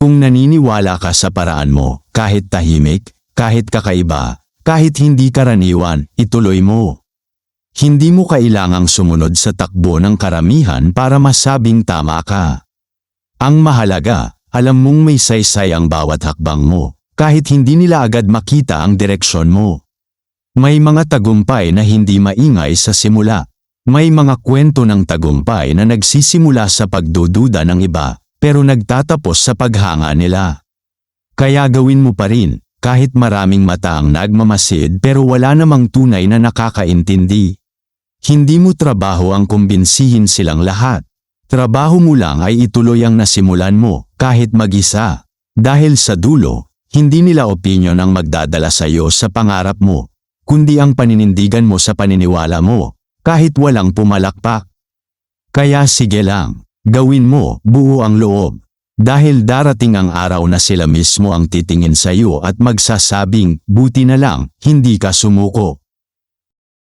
Kung naniniwala ka sa paraan mo, kahit tahimik, kahit kakaiba, kahit hindi karaniwan, ituloy mo. Hindi mo kailangang sumunod sa takbo ng karamihan para masabing tama ka. Ang mahalaga, alam mong may saysay ang bawat hakbang mo, kahit hindi nila agad makita ang direksyon mo. May mga tagumpay na hindi maingay sa simula. May mga kwento ng tagumpay na nagsisimula sa pagdududa ng iba, pero nagtatapos sa paghanga nila. Kaya gawin mo pa rin, kahit maraming mata ang nagmamasid pero wala namang tunay na nakakaintindi. Hindi mo trabaho ang kumbinsihin silang lahat. Trabaho mo lang ay ituloy ang nasimulan mo, kahit mag-isa. Dahil sa dulo, hindi nila opinyon ang magdadala sa iyo sa pangarap mo, kundi ang paninindigan mo sa paniniwala mo, kahit walang pumalakpak. Kaya sige lang, gawin mo buo ang loob. Dahil darating ang araw na sila mismo ang titingin sa iyo at magsasabing, buti na lang, hindi ka sumuko.